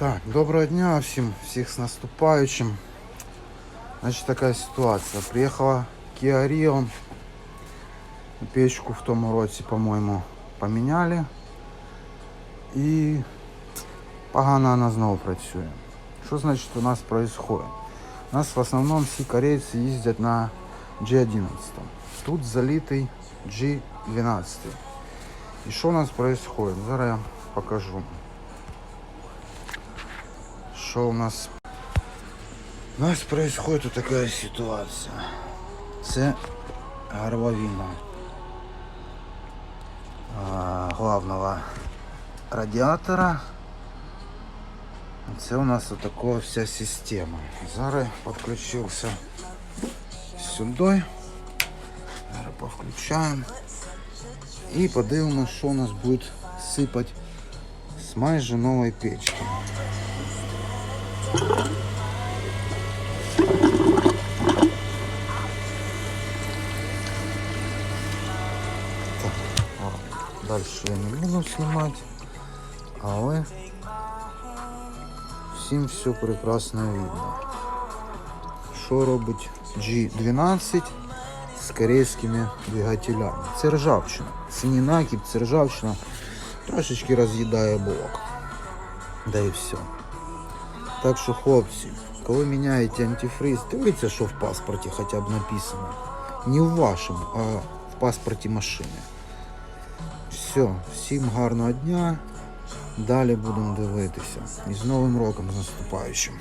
Так, доброго дня всім, всіх з наступаючим. Значить така ситуація. Приїхала Kia Rio. Печку в тому році, по-моєму, поміняли. І погано вона знову працює. Що значить у нас происходит? У нас в основному всі корейці їздять на G11. Тут залитий G12. І що у нас происходит? Зараз я покажу. Что у нас? У нас происходит вот такая ситуация. Це горловина главного радіатора. Це у нас отакова вся система. Зараз підключився сюди. Зараз повключаємо. І подивимося, що у нас буде сипати з майже нової печки. Дальше я не буду знімати, але всім все прекрасно видно. Що робить G12 з корейськими двигателями? Це ржавчина. Це не накіп, це ржавчина. Трошечки роз'їдає блок. Да і все. Так що, хлопці, коли міняєте антифриз, дивіться, що в паспорті хоча б написано. Не в вашому, а в паспорті машини. Все, всім гарного дня. Далі будемо дивитися. І з Новим роком з наступаючим.